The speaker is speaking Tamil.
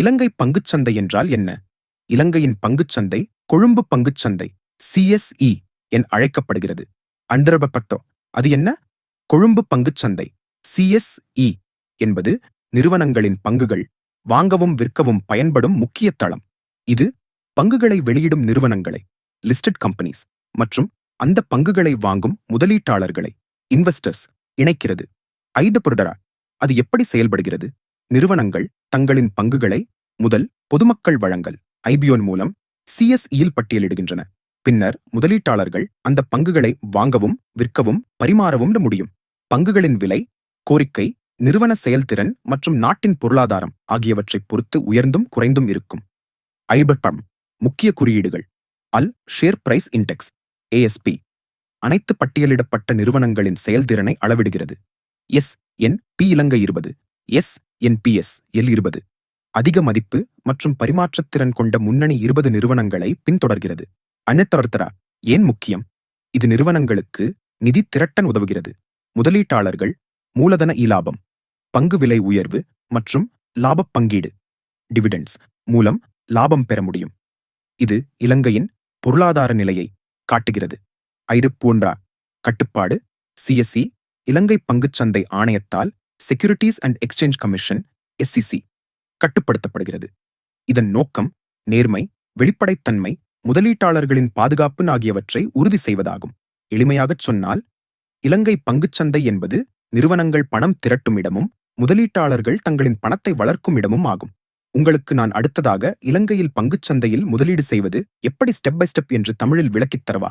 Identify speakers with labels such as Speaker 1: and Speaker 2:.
Speaker 1: இலங்கை பங்குச்சந்தை என்றால் என்ன? இலங்கையின் பங்குச்சந்தை கொழும்பு பங்குச்சந்தை சிஎஸ்இ என அழைக்கப்படுகிறது. அண்டரபப்பட்டோ அது என்ன? கொழும்பு பங்குச்சந்தை சிஎஸ்இ என்பது நிறுவனங்களின் பங்குகள் வாங்கவும் விற்கவும் பயன்படும் முக்கிய தளம். இது பங்குகளை வெளியிடும் நிறுவனங்களை லிஸ்டட் கம்பெனிஸ் மற்றும் அந்த பங்குகளை வாங்கும் முதலீட்டாளர்களை இன்வெஸ்டர்ஸ் இணைக்கிறது. ஐடபுருடரா அது எப்படி செயல்படுகிறது? நிறுவனங்கள் தங்களின் பங்குகளை முதல் பொதுமக்கள் வழங்கல் ஐபிஓன் மூலம் சிஎஸ்இயில் பட்டியலிடுகின்றன. பின்னர் முதலீட்டாளர்கள் அந்த பங்குகளை வாங்கவும் விற்கவும் பரிமாறவும் முடியும். பங்குகளின் விலை கோரிக்கை நிறுவன செயல்திறன் மற்றும் நாட்டின் பொருளாதாரம் ஆகியவற்றைப் பொறுத்து உயர்ந்தும் குறைந்தும் இருக்கும். ஐபட்பம் முக்கிய குறியீடுகள். All share price index ASP அனைத்து பட்டியலிடப்பட்ட நிறுவனங்களின் செயல்திறனை அளவிடுகிறது. எஸ் என் பி இலங்கை இருபது. எஸ் என்பிஎஸ் எல் இருபது. அதிக மதிப்பு மற்றும் பரிமாற்றத்திறன் கொண்ட முன்னணி இருபது நிறுவனங்களை பின்தொடர்கிறது. அன்னத்தவர்த்தரா ஏன் முக்கியம்? இது நிறுவனங்களுக்கு நிதி திரட்டன் உதவுகிறது. முதலீட்டாளர்கள் மூலதன இலாபம் பங்கு விலை உயர்வு மற்றும் லாபப் பங்கீடு டிவிடெண்ட்ஸ் மூலம் லாபம் பெற முடியும். இது இலங்கையின் பொருளாதார நிலையை காட்டுகிறது. ஐருப்போன்றா கட்டுப்பாடு சிஎஸ்சி இலங்கை பங்குச்சந்தை ஆணையத்தால் securities and exchange commission SCC கட்டுப்படுத்தப்படுகிறது. இதன் நோக்கம் நேர்மை வெளிப்படைத்தன்மை முதலீட்டாளர்களின் பாதுகாப்பு ஆகியவற்றை உறுதி செய்வதாகும். எளிமையாகச் சொன்னால் இலங்கை பங்குச்சந்தை என்பது நிறுவனங்கள் பணம் திரட்டும் இடமும் முதலீட்டாளர்கள் தங்களின் பணத்தை வளர்க்கும் இடமும் ஆகும். உங்களுக்கு நான் அடுத்ததாக இலங்கையில் பங்குச்சந்தையில் முதலீடு செய்வது எப்படி ஸ்டெப் பை ஸ்டெப் என்று தமிழில் விளக்கித் தரவா?